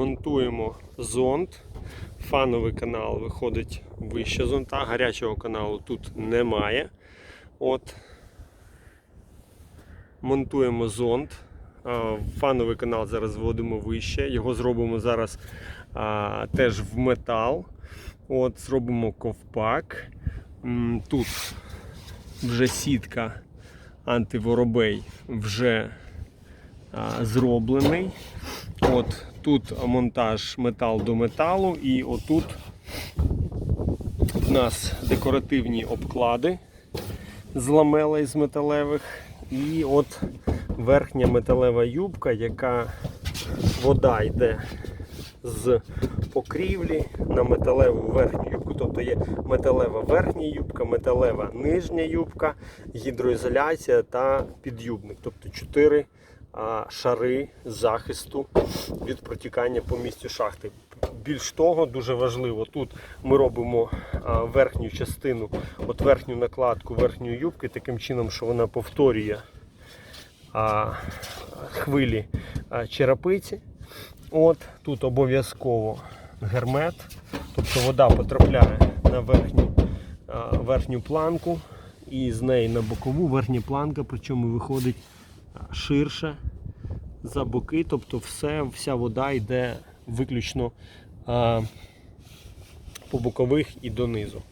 монтуємо зонд. Фановий канал виходить вище зонта, гарячого каналу тут немає. От. Монтуємо зонд. Фановий канал зараз вводимо вище. Його зробимо зараз а, теж в метал. От, зробимо ковпак. Тут вже сітка антиворобей вже а, зроблений. От тут монтаж метал до металу, і отут у нас декоративні обклади з ламелей з металевих. І от верхня металева юбка, яка вода йде з покрівлі на металеву верхню юбку. Тобто є металева верхня юбка, металева нижня юбка, гідроізоляція та підюбник. Тобто чотири шари захисту від протікання по місцю шахти. Більш того, дуже важливо, тут ми робимо верхню частину, от верхню накладку верхньої юбки, таким чином, що вона повторює хвилі черепиці. От тут обов'язково гермет, тобто вода потрапляє на верхню, верхню планку і з неї на бокову верхня планка, причому виходить ширше за боки, тобто все, вся вода йде виключно по бокових і донизу.